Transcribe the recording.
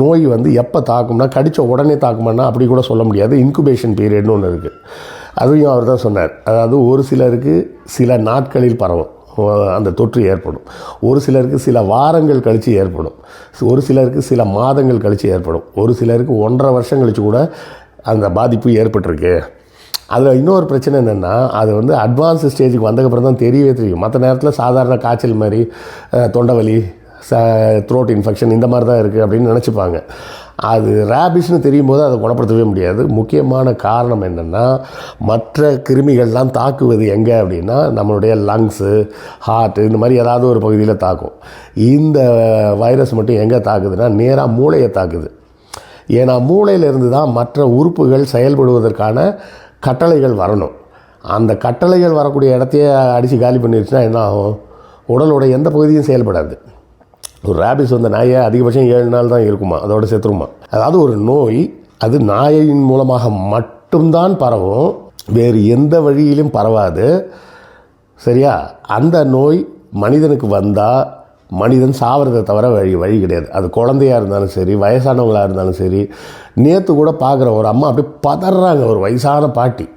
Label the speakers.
Speaker 1: நோய் வந்து எப்போ தாக்கும்னா கடித்த உடனே தாக்குமானா அப்படி கூட சொல்ல முடியாது. இன்குபேஷன் பீரியட்னு ஒன்று இருக்குது அதையும் அவர் தான் சொன்னார். அதாவது ஒரு சிலருக்கு சில நாட்களில் பரவும். அந்த தொற்று ஏற்படும். ஒரு சிலருக்கு சில வாரங்கள் கழித்து ஏற்படும். ஒரு சிலருக்கு சில மாதங்கள் கழித்து ஏற்படும். ஒரு சிலருக்கு ஒன்றரை வருஷம் கழித்து கூட அந்த பாதிப்பு ஏற்பட்டிருக்கு. அதில் இன்னொரு பிரச்சனை என்னென்னா அது வந்து அட்வான்ஸ் ஸ்டேஜுக்கு வந்ததுக்கப்புறம் தான் தெரியவே தெரியும். மற்ற நேரத்தில் சாதாரண காய்ச்சல் மாதிரி தொண்டை வலி ச த்ரோட் இன்ஃபெக்ஷன் இந்த மாதிரி தான் இருக்குது அப்படின்னு நினச்சிப்பாங்க. அது ரேபிஸ்னு தெரியும் போது அதை குணப்படுத்தவே முடியாது. முக்கியமான காரணம் என்னென்னா மற்ற கிருமிகள்லாம் தாக்குவது எங்கே அப்படின்னா நம்மளுடைய லங்ஸு ஹார்ட்டு இந்த மாதிரி ஏதாவது ஒரு பகுதியில் தாக்கும். இந்த வைரஸ் மட்டும் எங்கே தாக்குதுன்னா நேராக மூளையை தாக்குது. ஏன்னா மூளையிலிருந்து தான் மற்ற உறுப்புகள் செயல்படுவதற்கான கட்டளைகள் வரணும். அந்த கட்டளைகள் வரக்கூடிய இடத்தையே அடித்து காலி பண்ணிடுச்சுன்னா என்ன ஆகும்? உடலோட எந்த பகுதியும் செயல்படாது. ஒரு ரேபிஸ் வந்த நாயை அதிகபட்சம் ஏழு நாள் தான் இருக்குமா? அதோட செத்துருமா? அதாவது ஒரு நோய் அது நாயின் மூலமாக மட்டும்தான் பரவும் வேறு எந்த வழியிலும் பரவாது. சரியா? அந்த நோய் மனிதனுக்கு வந்தால் மனிதன் சாவறதை தவிர வழி வழி கிடையாது. அது குழந்தையா இருந்தாலும் சரி வயசானவங்களாக இருந்தாலும் சரி நேற்று கூட பார்க்குற ஒரு அம்மா அப்படியே பதறாங்க ஒரு வயசான பாட்டி.